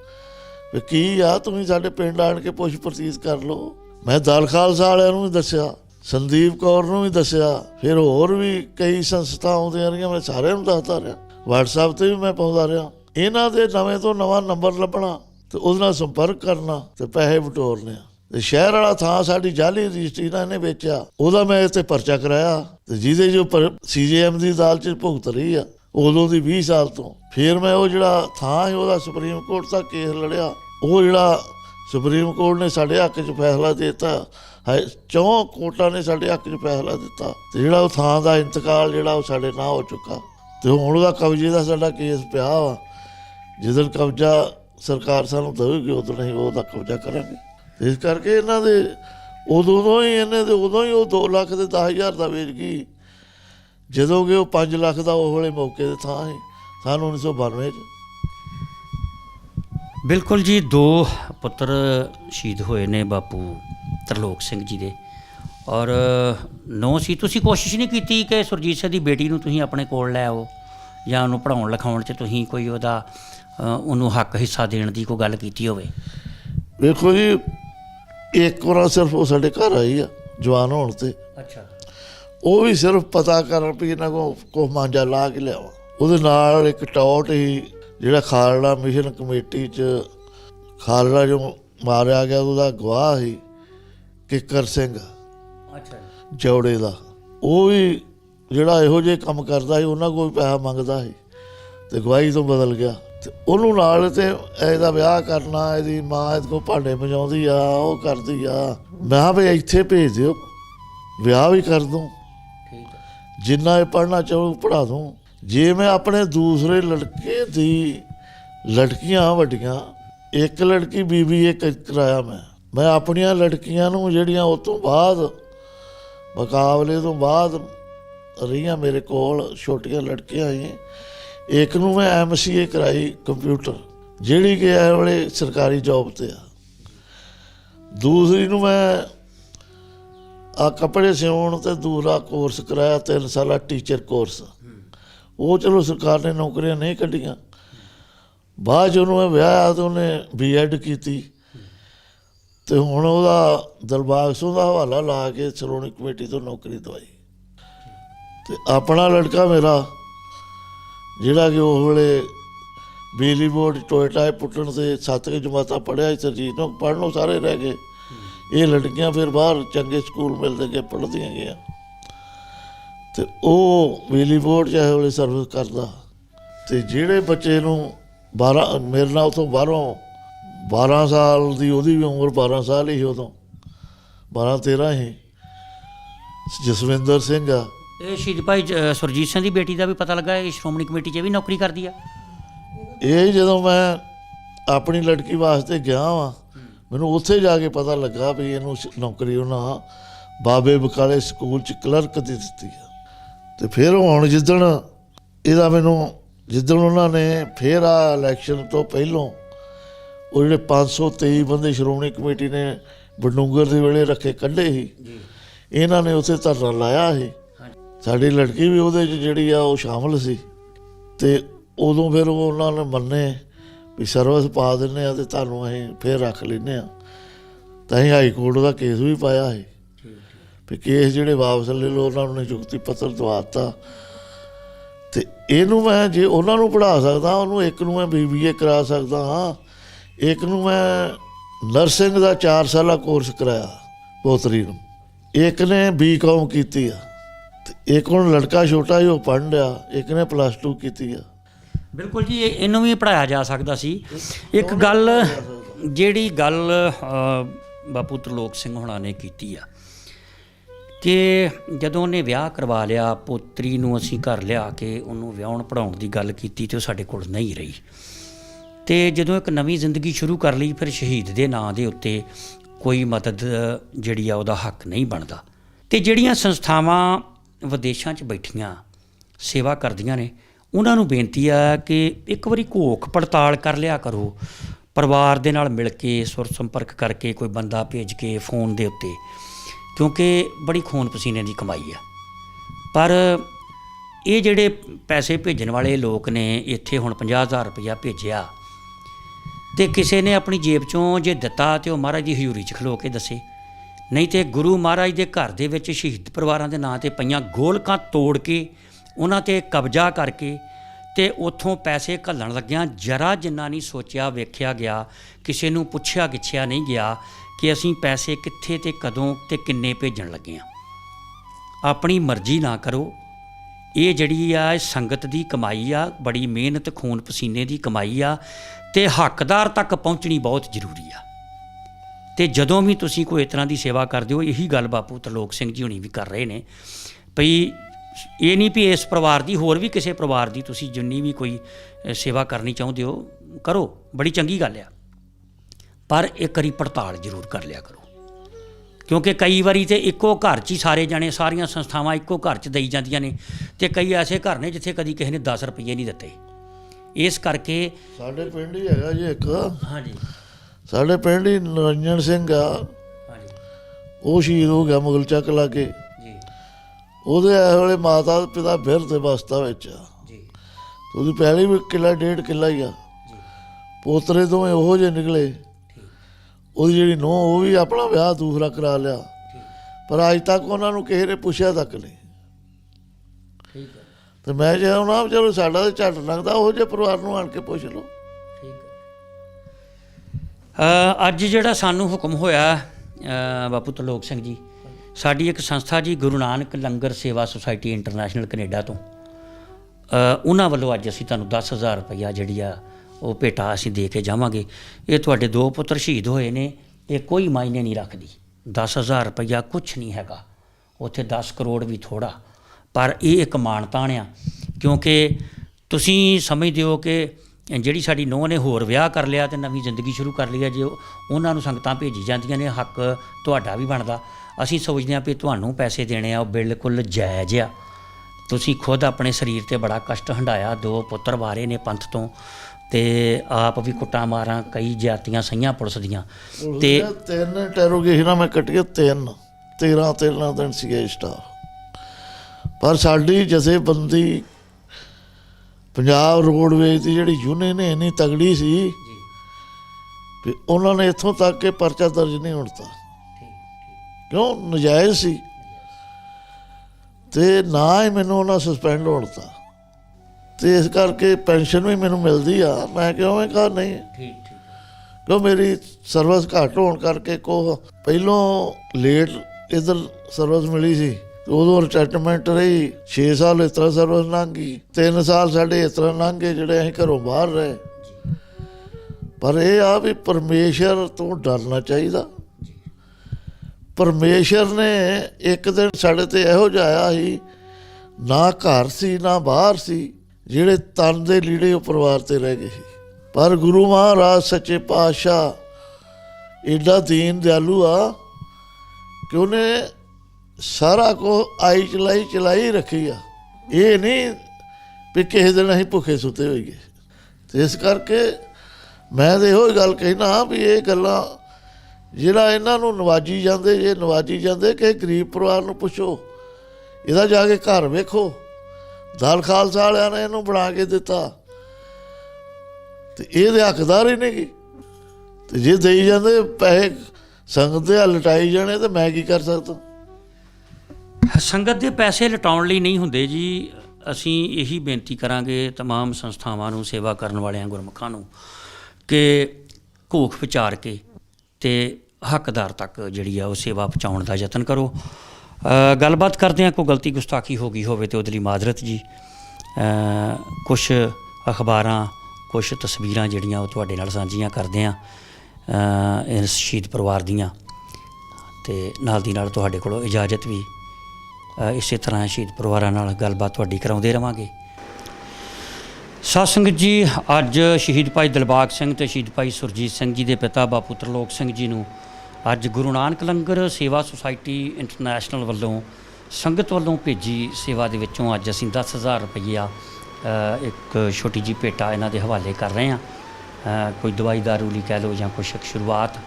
ਵੀ ਕੀ ਆ ਤੁਸੀਂ ਸਾਡੇ ਪਿੰਡ ਆਣ ਕੇ ਪੁੱਛ ਪ੍ਰਤੀਤ ਕਰ ਲਓ। ਮੈਂ ਦਲ ਖਾਲਸਾ ਵਾਲਿਆਂ ਨੂੰ ਵੀ ਦੱਸਿਆ ਸੰਦੀਪ ਕੌਰ ਨੂੰ ਵੀ ਦੱਸਿਆ ਫਿਰ ਹੋਰ ਵੀ ਕਈ ਸੰਸਥਾ ਆਉਂਦੀਆਂ ਰਹੀਆਂ ਮੈਂ ਸਾਰਿਆਂ ਨੂੰ ਦੱਸਦਾ ਰਿਹਾ। WhatsApp ਤੇ ਵੀ ਮੈਂ ਪਾਉਂਦਾ ਰਿਹਾ। ਇਹਨਾਂ ਦੇ ਨਵੇਂ ਤੋਂ ਨਵਾਂ ਨੰਬਰ ਲੱਭਣਾ। ਤੇ ਉਹਦੇ ਨਾਲ ਸੰਪਰਕ ਕਰਨਾ ਤੇ ਪੈਸੇ ਵਟੋਰਨੇ ਆ। ਤੇ ਸ਼ਹਿਰ ਵਾਲਾ ਥਾਂ ਸਾਡੀ ਜਾਲੀ ਰਜਿਸਟਰੀ ਨਾਲ ਇਹਨੇ ਵੇਚਿਆ। ਉਹਦਾ ਮੈਂ ਇੱਥੇ ਪਰਚਾ ਕਰਾਇਆ ਤੇ ਜਿਹਦੇ ਜੋ ਸੀਜੀਐਮ ਦੀ ਅਦਾਲਤ ਚ ਭੁਗਤ ਰਹੀ ਆ, ਉਦੋਂ ਦੀ 20 ਸਾਲ ਤੋਂ। ਫਿਰ ਮੈਂ ਉਹ ਜਿਹੜਾ ਥਾਂ ਸੀ, ਉਹਦਾ ਸੁਪਰੀਮ ਕੋਰਟ ਤੱਕ ਕੇਸ ਲੜਿਆ। ਉਹ ਜਿਹੜਾ ਸੁਪਰੀਮ ਕੋਰਟ ਨੇ ਸਾਡੇ ਹੱਕ 'ਚ ਫੈਸਲਾ ਦੇ ਦਿੱਤਾ ਚੌਂ ਕੋਰਟਾਂ ਨੇ ਸਾਡੇ ਹੱਕ 'ਚ ਫੈਸਲਾ ਦਿੱਤਾ। ਤੇ ਜਿਹੜਾ ਉਹ ਥਾਂ ਦਾ ਇੰਤਕਾਲ ਜਿਹੜਾ ਉਹ ਸਾਡੇ ਨਾਲ ਹੋ ਚੁੱਕਾ। ਤੇ ਹੁਣ ਉਹਦਾ ਕਬਜ਼ੇ ਦਾ ਸਾਡਾ ਕੇਸ ਪਿਆ ਵਾ। ਜਦੋਂ ਕਬਜ਼ਾ ਸਰਕਾਰ ਸਾਨੂੰ ਦੇਵੇਗੀ ਉਦੋਂ ਰਾਹੀਂ ਉਹ ਤਾਂ ਕਬਜ਼ਾ ਕਰਾਂਗੇ। ਇਸ ਕਰਕੇ ਇਹਨਾਂ ਦੇ ਉਦੋਂ ਤੋਂ ਹੀ ਇਹਨੇ ਦੇ ਉਦੋਂ ਹੀ ਉਹ 2 ਲੱਖ ਦੇ 10000 ਦਾ ਵੇਚ ਗਈ। ਜਦੋਂ ਕਿ ਉਹ 5 ਲੱਖ ਦਾ ਉਹ ਵਾਲੇ ਮੌਕੇ ਤੇ ਥਾਂ ਸੀ ਸਾਨੂੰ 1992 ਚ। ਬਿਲਕੁਲ ਜੀ, ਦੋ ਪੁੱਤਰ ਸ਼ਹੀਦ ਹੋਏ ਨੇ ਬਾਪੂ ਤਰਲੋਕ ਸਿੰਘ ਜੀ ਦੇ। ਔਰ ਨੋ ਸੀ, ਤੁਸੀਂ ਕੋਸ਼ਿਸ਼ ਨਹੀਂ ਕੀਤੀ ਕਿ ਸੁਰਜੀਤ ਸਿੰਘ ਦੀ ਬੇਟੀ ਨੂੰ ਤੁਸੀਂ ਆਪਣੇ ਕੋਲ ਲੈ ਆਓ? ਜਾਂ ਉਹਨੂੰ ਪੜਾਉਣ ਲਿਖਾਉਣ 'ਚ ਤੁਸੀਂ ਕੋਈ ਉਹਦਾ ਉਹਨੂੰ ਹੱਕ ਹਿੱਸਾ ਦੇਣ ਦੀ ਕੋਈ ਗੱਲ ਕੀਤੀ ਹੋਵੇ? ਵੇਖੋ ਜੀ ਇੱਕ ਵਾਰ ਸਿਰਫ ਉਹ ਸਾਡੇ ਘਰ ਆਈ ਆ ਜਵਾਨ ਹੋਣ ਤੇ। ਅੱਛਾ। ਉਹ ਵੀ ਸਿਰਫ ਪਤਾ ਕਰਨ ਵੀ ਇਹਨਾਂ ਕੋ ਕੋ ਮਾਂਜਾ ਲਾ ਕੇ ਲਿਆਵਾਂ। ਉਹਦੇ ਨਾਲ ਇੱਕ ਟੌਟ ਹੀ ਜਿਹੜਾ ਖਾਲੜਾ ਮਿਸ਼ਨ ਕਮੇਟੀ ਚ ਖਾਲੜਾ ਜੋ ਮਾਰਿਆ ਗਿਆ ਉਹਦਾ ਗਵਾਹ ਸੀ ਕਿੱਕਰ ਸਿੰਘ। ਅੱਛਾ ਜੌੜੇ ਦਾ। ਉਹ ਵੀ ਜਿਹੜਾ ਇਹੋ ਜਿਹੇ ਕੰਮ ਕਰਦਾ ਸੀ ਉਹਨਾਂ ਕੋਲ ਪੈਸਾ ਮੰਗਦਾ ਸੀ ਤੇ ਗਵਾਹੀ ਤੋਂ ਬਦਲ ਗਿਆ। ਤੇ ਉਹਨੂੰ ਨਾਲ ਤੇ ਇਹਦਾ ਵਿਆਹ ਕਰਨਾ ਇਹਦੀ ਮਾਂ ਇਹਦੇ ਕੋਲ ਭਾਂਡੇ ਮਜਾਉਂਦੀ ਆ ਉਹ ਕਰਦੀ ਆ। ਮੈਂ ਵੀ ਇੱਥੇ ਭੇਜ ਦਿਓ ਵਿਆਹ ਵੀ ਕਰ ਦੂੰ। ਜਿੰਨਾ ਇਹ ਪੜ੍ਹਨਾ ਚਾਹੋ ਪੜ੍ਹਾ ਦੂੰ। ਜੇ ਮੈਂ ਆਪਣੇ ਦੂਸਰੇ ਲੜਕੇ ਦੀ ਲੜਕੀਆਂ ਵੱਡੀਆਂ ਇੱਕ ਲੜਕੀ ਬੀਬੀਏ ਕਰਾਇਆ ਮੈਂ। ਮੈਂ ਆਪਣੀਆਂ ਲੜਕੀਆਂ ਨੂੰ ਜਿਹੜੀਆਂ ਉਸ ਤੋਂ ਬਾਅਦ ਮੁਕਾਬਲੇ ਤੋਂ ਬਾਅਦ ਰਹੀਆਂ ਮੇਰੇ ਕੋਲ, ਛੋਟੀਆਂ ਲੜਕੀਆਂ ਸੀ ਇੱਕ ਨੂੰ ਮੈਂ ਐਮਸੀਏ ਕਰਾਈ ਕੰਪਿਊਟਰ, ਜਿਹੜੀ ਕਿ ਇਹ ਵਾਲੇ ਸਰਕਾਰੀ ਜੌਬ ਤੇ ਆ। ਦੂਸਰੀ ਨੂੰ ਮੈਂ ਆ ਕੱਪੜੇ ਸਿਉਣ ਤੇ ਦੂਸਰਾ ਕੋਰਸ ਕਰਾਇਆ, ਤਿੰਨ ਸਾਲਾ ਟੀਚਰ ਕੋਰਸ। ਉਹ ਚਲੋ ਸਰਕਾਰ ਨੇ ਨੌਕਰੀਆਂ ਨਹੀਂ ਕੱਢੀਆਂ। ਬਾਅਦ 'ਚ ਉਹਨੂੰ ਮੈਂ ਵਿਆਹਿਆ ਤੇ ਉਹਨੇ ਬੀਐਡ ਕੀਤੀ। ਤੇ ਹੁਣ ਉਹਦਾ ਦਲਬਾਗ ਸਿੰਘ ਦਾ ਹਵਾਲਾ ਲਾ ਕੇ ਸ਼੍ਰੋਮਣੀ ਕਮੇਟੀ ਤੋਂ ਨੌਕਰੀ ਦਵਾਈ। ਤੇ ਆਪਣਾ ਲੜਕਾ ਮੇਰਾ, ਜਿਹੜਾ ਕਿ ਉਹ ਵੇਲੇ ਬਿਜਲੀ ਬੋਰਡ ਟੋਇਟਾ ਪੁੱਟਣ ਤੇ ਸੱਤ ਕੁ ਜਮਾਤਾਂ ਪੜਿਆ ਸਰਜੀਤ ਨੂੰ, ਪੜ੍ਹਨੋਂ ਸਾਰੇ ਰਹਿ ਗਏ। ਇਹ ਲੜਕੀਆਂ ਫਿਰ ਬਾਹਰ ਚੰਗੇ ਸਕੂਲ ਮਿਲਦੇ ਗਏ ਪੜ੍ਹਦੀਆਂ ਗਈਆਂ। ਤੇ ਉਹ ਬਿਜਲੀ ਬੋਰਡ ਚਾਹੇ ਉਹਲੇ ਸਰਵਿਸ ਕਰਦਾ। ਤੇ ਜਿਹੜੇ ਬੱਚੇ ਨੂੰ 12 ਮੇਰੇ ਨਾਲ ਉਥੋਂ ਬਾਹਰੋਂ 12 ਸਾਲ ਦੀ ਉਹਦੀ ਵੀ ਉਮਰ 12 ਸਾਲ ਹੀ ਉਦੋਂ। 12 13 ਹੀ ਜਸਵਿੰਦਰ ਸਿੰਘ ਆ ਇਹ ਸ਼ਹੀਦ ਭਾਈ ਜ- ਸੁਰਜੀਤ ਸਿੰਘ ਦੀ ਬੇਟੀ ਦਾ ਵੀ ਪਤਾ ਲੱਗਾ ਇਹ ਸ਼੍ਰੋਮਣੀ ਕਮੇਟੀ 'ਚ ਵੀ ਨੌਕਰੀ ਕਰਦੀ ਆ। ਇਹ ਜਦੋਂ ਮੈਂ ਆਪਣੀ ਲੜਕੀ ਵਾਸਤੇ ਗਿਆ ਵਾਂ ਮੈਨੂੰ ਉੱਥੇ ਜਾ ਕੇ ਪਤਾ ਲੱਗਾ ਵੀ ਇਹਨੂੰ ਸ- ਨੌਕਰੀ ਉਹਨਾਂ ਬਾਬੇ ਬਕਾਲੇ ਸਕੂਲ ਚ ਕਲਰਕ ਦੀ ਦਿੱਤੀ ਆ। ਤੇ ਫਿਰ ਹੁਣ ਜਿੱਦਣ ਇਹਦਾ ਮੈਨੂੰ ਜਿੱਦਣ ਉਹਨਾਂ ਨੇ ਫਿਰ ਆ ਇਲੈਕਸ਼ਨ ਤੋਂ ਪਹਿਲੋਂ ਉਹ ਜਿਹੜੇ 523 ਬੰਦੇ ਸ਼੍ਰੋਮਣੀ ਕਮੇਟੀ ਨੇ ਬਡੂੰਗਰ ਦੇ ਵੇਲੇ ਰੱਖੇ ਕੱਢੇ ਸੀ ਇਹਨਾਂ ਨੇ ਉੱਥੇ ਧਰਨਾ ਲਾਇਆ ਸੀ। ਸਾਡੀ ਲੜਕੀ ਵੀ ਉਹਦੇ 'ਚ ਜਿਹੜੀ ਆ ਉਹ ਸ਼ਾਮਲ ਸੀ ਤੇ ਉਦੋਂ ਫਿਰ ਉਹ ਉਹਨਾਂ ਨੇ ਮੰਨੇ ਵੀ ਸਰਵਿਸ ਪਾ ਦਿੰਨੇ ਆ ਤੇ ਤੁਹਾਨੂੰ ਅਸੀਂ ਫਿਰ ਰੱਖ ਲੈਨੇ ਆ। ਤਾਂ ਅਸੀਂ ਹਾਈ ਕੋਰਟ ਦਾ ਕੇਸ ਵੀ ਪਾਇਆ ਸੀ। ਵੀ ਕੇਸ ਜਿਹੜੇ ਵਾਪਸ ਲੈ ਲਓ, ਉਹਨਾਂ ਨੂੰ ਨਿਯੁਕਤੀ ਪੱਤਰ ਦਵਾਤਾ ਤੇ ਇਹਨੂੰ ਮੈਂ ਜੇ ਉਹਨਾਂ ਨੂੰ ਪੜ੍ਹਾ ਸਕਦਾ, ਉਹਨੂੰ ਇੱਕ ਨੂੰ ਮੈਂ ਬੀਬੀਏ ਕਰਾ ਸਕਦਾ ਹਾਂ। ਇੱਕ ਨੂੰ ਮੈਂ ਨਰਸਿੰਗ ਦਾ 4 ਸਾਲਾ ਕੋਰਸ ਕਰਾਇਆ ਪੋਤਰੀ ਨੂੰ। ਇੱਕ ਨੇ ਬੀਕਾਮ ਕੀਤੀ ਆ। ਇੱਕ ਹੁਣ ਲੜਕਾ ਛੋਟਾ ਹੀ ਉਹ ਪੜ੍ਹ ਡਿਆ ਇੱਕ ਨੇ ਪਲੱਸ 2 ਕੀਤੀ ਆ। ਬਿਲਕੁਲ ਜੀ ਇਹ- ਇਹਨੂੰ ਵੀ ਪੜਾਇਆ ਜਾ ਸਕਦਾ ਸੀ। ਇੱਕ ਗੱਲ ਜਿਹੜੀ ਗੱਲ ਅ, ਬਾਪੂ ਤਰਲੋਕ ਸਿੰਘ ਹੁਣਾਂ ਨੇ ਕੀਤੀ ਆ ਕਿ ਜਦੋਂ ਉਹਨੇ ਵਿਆਹ ਕਰਵਾ ਲਿਆ ਪੋਤਰੀ ਨੂੰ ਅਸੀਂ ਘਰ ਲਿਆ ਕੇ ਉਹਨੂੰ ਵਿਆਹਣ ਪੜਾਉਣ ਦੀ ਗੱਲ ਕੀਤੀ ਤੇ ਉਹ ਸਾਡੇ ਕੋਲ ਨਹੀਂ ਰਹੀ। ਤੇ ਜਦੋਂ ਇੱਕ ਨਵੀਂ ਜ਼ਿੰਦਗੀ ਸ਼ੁਰੂ ਕਰ ਲਈ ਫਿਰ ਸ਼ਹੀਦ ਦੇ ਨਾਂ ਦੇ ਉੱਤੇ ਕੋਈ ਮਦਦ ਜਿਹੜੀ ਆ ਉਹਦਾ ਹੱਕ ਨਹੀਂ ਬਣਦਾ। ਤੇ ਜਿਹੜੀਆਂ ਸੰਸਥਾਵਾਂ ਵਿਦੇਸ਼ਾਂ 'ਚ ਬੈਠੀਆਂ, ਸੇਵਾ ਕਰਦੀਆਂ ਨੇ, ਉਹਨਾਂ ਨੂੰ ਬੇਨਤੀ ਆ ਕਿ ਇੱਕ ਵਾਰੀ ਘੋਖ ਪੜਤਾਲ ਕਰ ਲਿਆ ਕਰੋ। ਪਰਿਵਾਰ ਦੇ ਨਾਲ ਮਿਲ ਕੇ, ਸੁਰ ਸੰਪਰਕ ਕਰਕੇ ਕੋਈ ਬੰਦਾ ਭੇਜ ਕੇ ਫੋਨ ਦੇ ਉੱਤੇ, ਕਿਉਂਕਿ ਬੜੀ ਖੂਨ ਪਸੀਨੇ ਦੀ ਕਮਾਈ ਆ। ਪਰ ਇਹ ਜਿਹੜੇ ਪੈਸੇ ਭੇਜਣ ਵਾਲੇ ਲੋਕ ਨੇ, ਇੱਥੇ ਹੁਣ 50000 ਰੁਪਇਆ ਭੇਜਿਆ, ਤੇ ਕਿਸੇ ਨੇ ਆਪਣੀ ਜੇਬ ਚੋਂ ਜੇ ਦਿੱਤਾ ਤੇ ਉਹ ਮਹਾਰਾਜ ਦੀ ਹਜ਼ੂਰੀ 'ਚ ਖਲੋ ਕੇ ਦੱਸੇ। ਨਹੀਂ ਤੇ ਗੁਰੂ ਮਹਾਰਾਜ ਦੇ ਘਰ ਦੇ ਵਿੱਚ ਸ਼ਹੀਦ ਪਰਿਵਾਰਾਂ ਦੇ ਨਾਂ ਤੇ ਪਈਆਂ ਗੋਲਕਾਂ ਤੋੜ ਕੇ, ਉਹਨਾਂ ਤੇ ਕਬਜ਼ਾ ਕਰਕੇ ਤੇ ਉੱਥੋਂ ਪੈਸੇ ਘੱਲਣ ਲੱਗਿਆਂ ਜਰਾ ਜਿੰਨਾ ਨਹੀਂ ਸੋਚਿਆ, ਵੇਖਿਆ ਗਿਆ, ਕਿਸੇ ਨੂੰ ਪੁੱਛਿਆ ਗਿੱਛਿਆ ਨਹੀਂ ਗਿਆ ਕਿ ਅਸੀਂ ਪੈਸੇ ਕਿੱਥੇ ਤੇ ਕਦੋਂ ਤੇ ਕਿੰਨੇ ਭੇਜਣ ਲੱਗੇ ਆ ਆਪਣੀ ਮਰਜ਼ੀ ਨਾ ਕਰੋ। ਇਹ ਜਿਹੜੀ ਆ ਸੰਗਤ ਦੀ ਕਮਾਈ ਆ, ਬੜੀ ਮਿਹਨਤ, ਖੂਨ ਪਸੀਨੇ ਦੀ ਕਮਾਈ ਆ ਤੇ ਹੱਕਦਾਰ ਤੱਕ ਪਹੁੰਚਣੀ ਬਹੁਤ ਜ਼ਰੂਰੀ ਆ। ਤੇ ਜਦੋਂ ਵੀ ਤੁਸੀਂ ਕੋਈ ਇਸ ਤਰ੍ਹਾਂ ਦੀ ਸੇਵਾ ਕਰਦੇ ਹੋ ਇਹੀ ਗੱਲ ਬਾਪੂ ਤਰਲੋਕ ਸਿੰਘ ਜੀ ਹੁਣੀ ਵੀ ਕਰ ਰਹੇ ਨੇ ਭਈ ਇਹ ਨਹੀਂ ਵੀ ਇਸ ਪਰਿਵਾਰ ਦੀ ਹੋਰ ਵੀ ਕਿਸੇ ਪਰਿਵਾਰ ਦੀ ਤੁਸੀਂ ਜਿੰਨੀ ਵੀ ਕੋਈ ਸੇਵਾ ਕਰਨੀ ਚਾਹੁੰਦੇ ਹੋ ਕਰੋ। ਬੜੀ ਚੰਗੀ ਗੱਲ ਆ। ਪਰ ਇੱਕ ਵਾਰੀ ਪੜਤਾਲ ਜ਼ਰੂਰ ਕਰ ਲਿਆ ਕਰੋ। ਕਿਉਂਕਿ ਕਈ ਵਾਰੀ ਤੇ ਇੱਕੋ ਘਰ 'ਚ ਹੀ ਸਾਰੇ ਜਾਣੇ ਸਾਰੀਆਂ ਸੰਸਥਾਵਾਂ ਇੱਕੋ ਘਰ 'ਚ ਦੇਈ ਜਾਂਦੀਆਂ ਨੇ ਤੇ ਕਈ ਐਸੇ ਘਰ ਨੇ ਜਿੱਥੇ ਕਦੀ ਕਿਸੇ ਨੇ 10 ਰੁਪਏ ਨਹੀਂ ਦਿੱਤੇ। ਇਸ ਕਰਕੇ ਸਾਡੇ ਪਿੰਡ ਹੀ ਹੈਗਾ ਜੀ ਇੱਕ। ਹਾਂਜੀ। ਸਾਡੇ ਪਿੰਡ ਹੀ ਨਰਿੰਜਨ ਸਿੰਘ ਆ। ਉਹ ਸ਼ਹੀਦ ਹੋ ਗਿਆ ਮੁਗਲ ਚੱਕ ਲਾ ਕੇ। ਜੀ। ਉਹਦੇ ਇਸ ਵੇਲੇ ਮਾਤਾ ਪਿਤਾ ਫਿਰ ਤੇ ਬਸਤਾ ਵਿੱਚ ਆ। ਜੀ। ਉਹਦੀ ਪਹਿਲੀ ਵੀ ਕਿੱਲਾ ਡੇਢ ਕਿੱਲਾ ਹੀ ਆ। ਜੀ। ਪੋਤਰੇ ਦੋਵੇਂ ਉਹੋ ਜਿਹੇ ਨਿਕਲੇ। ਉਹਦੀ ਜਿਹੜੀ ਨੂੰਹ ਉਹ ਵੀ ਆਪਣਾ ਵਿਆਹ ਦੂਸਰਾ ਕਰਾ ਲਿਆ। ਪਰ ਅੱਜ ਤੱਕ ਉਹਨਾਂ ਨੂੰ ਕਿਸੇ ਨੇ ਪੁੱਛਿਆ ਤੱਕ ਨਹੀਂ। ਠੀਕ ਹੈ। ਤੇ ਮੈਂ ਜੇ ਉਹਨਾਂ ਚਲੋ ਸਾਡਾ ਤੇ ਝੱਟ ਲੱਗਦਾ ਉਹ ਜੇ ਪਰਿਵਾਰ ਨੂੰ ਆਣ ਕੇ ਪੁੱਛ ਲਓ। ਅ, ਅੱਜ ਜਿਹੜਾ ਸਾਨੂੰ ਹੁਕਮ ਹੋਇਆ ਬਾਪੂ ਤਲੋਕ ਸਿੰਘ ਜੀ, ਸਾਡੀ ਇੱਕ ਸੰਸਥਾ ਜੀ ਗੁਰੂ ਨਾਨਕ ਲੰਗਰ ਸੇਵਾ ਸੁਸਾਇਟੀ ਇੰਟਰਨੈਸ਼ਨਲ ਕੈਨੇਡਾ ਤੋਂ। ਉਹਨਾਂ ਵੱਲੋਂ ਅੱਜ ਅਸੀਂ ਤੁਹਾਨੂੰ 10000 ਰੁਪਇਆ ਜਿਹੜੀ ਆ, ਉਹ ਭੇਟਾ ਅਸੀਂ ਦੇ ਕੇ ਜਾਵਾਂਗੇ। ਇਹ ਤੁਹਾਡੇ ਦੋ ਪੁੱਤਰ ਸ਼ਹੀਦ ਹੋਏ ਨੇ ਇਹ ਕੋਈ ਮਾਇਨੇ ਨਹੀਂ ਰੱਖਦੀ। 10000 ਰੁਪਇਆ ਕੁਝ ਨਹੀਂ ਹੈਗਾ। ਉੱਥੇ 10 ਕਰੋੜ ਵੀ ਥੋੜਾ ਪਰ ਇਹ ਇੱਕ ਮਾਨਤਾਨ ਆ, ਕਿਉਂਕਿ ਤੁਸੀਂ ਸਮਝਦੇ ਹੋ ਕਿ ਜਿਹੜੀ ਸਾਡੀ ਨੂੰਹ ਨੇ ਹੋਰ ਵਿਆਹ ਕਰ ਲਿਆ ਤੇ ਨਵੀਂ ਜ਼ਿੰਦਗੀ ਸ਼ੁਰੂ ਕਰ ਲਈ ਹੈ ਜੇ ਉਹ- ਉਹਨਾਂ ਨੂੰ ਸੰਗਤਾਂ ਭੇਜੀ ਜਾਂਦੀਆਂ ਨੇ ਹੱਕ ਤੁਹਾਡਾ ਵੀ ਬਣਦਾ। ਅਸੀਂ ਸੋਚਦੇ ਹਾਂ ਵੀ ਤੁਹਾਨੂੰ ਪੈਸੇ ਦੇਣੇ ਆ ਉਹ ਬਿਲਕੁਲ ਜਾਇਜ਼ ਆ। ਤੁਸੀਂ ਖੁਦ ਆਪਣੇ ਸਰੀਰ ਤੇ ਬੜਾ ਕਸ਼ਟ ਹੰਡਾਇਆ ਦੋ ਪੁੱਤਰ ਵਾਰੇ ਨੇ ਪੰਥ ਤੋਂ ਤੇ ਆਪ ਵੀ ਕੁੱਟਾਂ ਮਾਰਾਂ ਕਈ ਜਾਤੀਆਂ ਸਹੀਆਂ ਪੁਲਿਸ ਦੀਆਂ। ਤੇ ਤਿੰਨ ਇੰਟਰੋਗੇਸ਼ਨਾਂ ਮੈਂ ਕੱਟੀਆਂ ਤਿੰਨ। 13 13 ਦਿਨ ਸੀਗੇ ਸਟਾਫ ਪਰ ਸਾਡੀ ਜਥੇਬੰਦੀ ਪੰਜਾਬ ਰੋਡਵੇਜ਼ ਦੀ ਜਿਹੜੀ ਯੂਨੀਅਨ ਹੈ ਇੰਨੀ ਤਗੜੀ ਸੀ ਜੀ। ਵੀ ਉਹਨਾਂ ਨੇ ਇੱਥੋਂ ਤੱਕ ਕਿ ਪਰਚਾ ਦਰਜ ਨਹੀਂ ਹੋਣਤਾ ਕਿਉਂ? ਨਜਾਇਜ਼ ਸੀ। ਤੇ ਨਾ ਹੀ ਮੈਨੂੰ ਉਹਨਾਂ ਸਸਪੈਂਡ ਹੋਣਤਾ ਤੇ ਇਸ ਕਰਕੇ ਪੈਨਸ਼ਨ ਵੀ ਮੈਨੂੰ ਮਿਲਦੀ ਆ। ਮੈਂ ਕਿਉਂ ਇਹ ਕਹਾ ਨਹੀਂ। ਠੀਕ ਠੀਕ। ਕਿਉਂ? ਮੇਰੀ ਸਰਵਿਸ ਘੱਟ ਹੋਣ ਕਰਕੇ ਕੋ ਪਹਿਲੋਂ ਲੇਟ ਇਧਰ ਸਰਵਿਸ ਮਿਲੀ ਸੀ। ਉਦੋਂ ਰਿਟਾਇਰਮੈਂਟ ਰਹੀ 6 ਸਾਲ ਇਸ ਤਰ੍ਹਾਂ ਸਰਵਿਸ ਲੰਘ ਗਈ 3 ਸਾਲ ਸਾਡੇ ਇਸ ਤਰ੍ਹਾਂ ਲੰਘ ਗਏ ਜਿਹੜੇ ਅਸੀਂ ਘਰੋਂ ਬਾਹਰ ਰਹੇ। ਪਰ ਇਹ ਆ ਵੀ ਪਰਮੇਸ਼ਰ ਤੋਂ ਡਰਨਾ ਚਾਹੀਦਾ। ਪਰਮੇਸ਼ਰ ਨੇ ਇੱਕ ਦਿਨ ਸਾਡੇ ਤੇ ਇਹੋ ਜਿਹਾ ਆਇਆ ਸੀ, ਨਾ ਘਰ ਸੀ, ਨਾ ਬਾਹਰ ਸੀ, ਜਿਹੜੇ ਤਨ ਦੇ ਲੀੜੇ ਉਹ ਪਰਿਵਾਰ ਤੇ ਰਹਿ ਗਏ ਸੀ। ਪਰ ਗੁਰੂ ਮਹਾਰਾਜ ਸੱਚੇ ਪਾਤਸ਼ਾਹ ਏਡਾ ਦੀਨ ਦਿਆਲੂ ਆ ਕਿ ਉਹਨੇ ਸਾਰਾ ਕੋ ਆਈ ਚਲਾਈ ਚਲਾਈ ਰੱਖੀ ਆ। ਇਹ ਨਹੀਂ ਵੀ ਕਿਸੇ ਦਿਨ ਅਸੀਂ ਭੁੱਖੇ ਸੁੱਤੇ ਹੋਈਏ। ਤੇ ਇਸ ਕਰਕੇ ਮੈਂ ਤੇ ਇਹੋ ਹੀ ਗੱਲ ਕਹਿਣਾ ਵੀ ਇਹ ਗੱਲਾਂ ਜਿਹੜਾ ਇਹਨਾਂ ਨੂੰ ਨਵਾਜੀ ਜਾਂਦੇ, ਜੇ ਨਵਾਜੀ ਜਾਂਦੇ ਕਿ ਗਰੀਬ ਪਰਿਵਾਰ ਨੂੰ ਪੁੱਛੋ, ਇਹਦਾ ਜਾ ਕੇ ਘਰ ਵੇਖੋ। ਦਲ ਖਾਲਸਾ ਵਾਲਿਆਂ ਨੇ ਇਹਨੂੰ ਬਣਾ ਕੇ ਦਿੱਤਾ। ਤੇ ਇਹਦੇ ਹੱਕਦਾਰ ਹੀ ਨਹੀਂਗੀ। ਤੇ ਜੇ ਦੇਈ ਜਾਂਦੇ, ਪੈਸੇ ਸੰਗਤ ਦੇ ਲਟਾਈ ਜਾਣੇ, ਤੇ ਮੈਂ ਕੀ ਕਰ ਸਕਦਾ? ਸੰਗਤ ਦੇ ਪੈਸੇ ਲਟਾਉਣ ਲਈ ਨਹੀਂ ਹੁੰਦੇ ਜੀ ਅਸੀਂ ਇਹੀ ਬੇਨਤੀ ਕਰਾਂਗੇ तमाम ਸੰਸਥਾਵਾਂ ਨੂੰ ਸੇਵਾ ਕਰਨ ਵਾਲਿਆਂ ਗੁਰਮੁਖਾਂ ਨੂੰ ਕਿ ਘੋਖ ਵਿਚਾਰ ਕੇ ਤੇ ਹੱਕਦਾਰ ਤੱਕ ਜਿਹੜੀ ਆ ਉਹ ਸੇਵਾ ਪਹੁੰਚਾਉਣ ਦਾ ਯਤਨ ਕਰੋ ਅ, ਗੱਲਬਾਤ ਕਰਦੇ ਆ ਕੋਈ ਗਲਤੀ ਗੁਸਤਾਖੀ ਹੋ ਗਈ ਹੋਵੇ ਤੇ ਉਹਦੇ ਲਈ ਮਾਜ਼ਰਤ ਜੀ ਕੁਝ ਅਖਬਾਰਾਂ ਕੁਝ ਤਸਵੀਰਾਂ ਜਿਹੜੀਆਂ ਉਹ ਤੁਹਾਡੇ ਨਾਲ ਸਾਂਝੀਆਂ ਕਰਦੇ ਆ ਇਸ ਸ਼ਹੀਦ ਪਰਿਵਾਰ ਦੀਆਂ ਤੇ ਨਾਲ ਦੀ ਨਾਲ ਤੁਹਾਡੇ ਕੋਲੋਂ ਇਜਾਜ਼ਤ ਵੀ ਅ, ਇਸੇ ਤਰ੍ਹਾਂ ਸ਼ਹੀਦ ਪਰਿਵਾਰਾਂ ਨਾਲ ਗੱਲਬਾਤ ਤੁਹਾਡੀ ਕਰਾਉਂਦੇ ਰਵਾਂਗੇ। ਸਾਧ ਸੰਗਤ ਜੀ, ਅੱਜ ਸ਼ਹੀਦ ਭਾਈ ਦਿਲਬਾਗ ਸਿੰਘ ਤੇ ਸ਼ਹੀਦ ਭਾਈ ਸੁਰਜੀਤ ਸਿੰਘ ਜੀ ਦੇ ਪਿਤਾ ਬਾਪੂ ਤਰਲੋਕ ਸਿੰਘ ਜੀ ਨੂੰ ਅੱਜ ਗੁਰੂ ਨਾਨਕ ਲੰਗਰ ਸੇਵਾ ਸੁਸਾਇਟੀ ਇੰਟਰਨੈਸ਼ਨਲ ਵੱਲੋਂ ਸੰਗਤ ਵੱਲੋਂ ਭੇਜੀ ਸੇਵਾ ਦੇ ਵਿੱਚੋਂ ਅੱਜ ਅਸੀਂ 10000 ਰੁਪਈਆ ਇੱਕ ਛੋਟੀ ਜੀ ਭੇਟਾ ਇਹਨਾਂ ਦੇ ਹਵਾਲੇ ਕਰ ਰਹੇ ਹਾਂ। ਕੋਈ ਦਵਾਈ ਦਾਰੂ ਲਈ ਕਹਿ ਲਓ ਜਾਂ ਕੁਛ ਸ਼ੁਰੂਆਤ।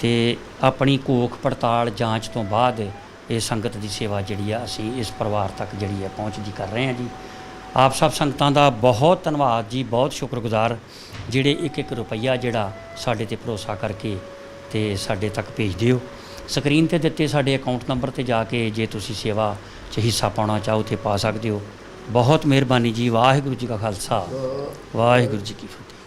ਤੇ ਆਪਣੀ ਕੋਖ ਪੜਤਾਲ ਜਾਂਚ ਤੋਂ ਬਾਅਦ ਇਹ ਸੰਗਤ ਦੀ ਸੇਵਾ ਜਿਹੜੀ ਆ ਅਸੀਂ ਇਸ ਪਰਿਵਾਰ ਤੱਕ ਜਿਹੜੀ ਆ ਪਹੁੰਚਦੀ ਕਰ ਰਹੇ ਹਾਂ ਜੀ। ਆਪ ਸਭ ਸੰਗਤਾਂ ਦਾ ਬਹੁਤ ਧੰਨਵਾਦ ਜੀ ਬਹੁਤ ਸ਼ੁਕਰਗੁਜ਼ਾਰ। ਜਿਹੜੇ ਇੱਕ ਇੱਕ ਰੁਪਈਆ ਜਿਹੜਾ ਸਾਡੇ ਤੇ ਭਰੋਸਾ ਕਰਕੇ ਤੇ ਸਾਡੇ ਤੱਕ ਭੇਜਦੇ ਹੋ ਸਕਰੀਨ ਤੇ ਦਿੱਤੇ ਸਾਡੇ ਅਕਾਊਂਟ ਨੰਬਰ ਤੇ ਜਾ ਕੇ ਜੇ ਤੁਸੀਂ ਸੇਵਾ 'ਚ ਹਿੱਸਾ ਪਾਉਣਾ ਚਾਹੋ ਤੇ ਪਾ ਸਕਦੇ ਹੋ। ਬਹੁਤ ਮਿਹਰਬਾਨੀ ਜੀ ਵਾਹਿਗੁਰੂ ਜੀ ਕਾ ਖਾਲਸਾ। ਵਾਹਿਗੁਰੂ ਜੀ ਕੀ ਫਤਿਹ।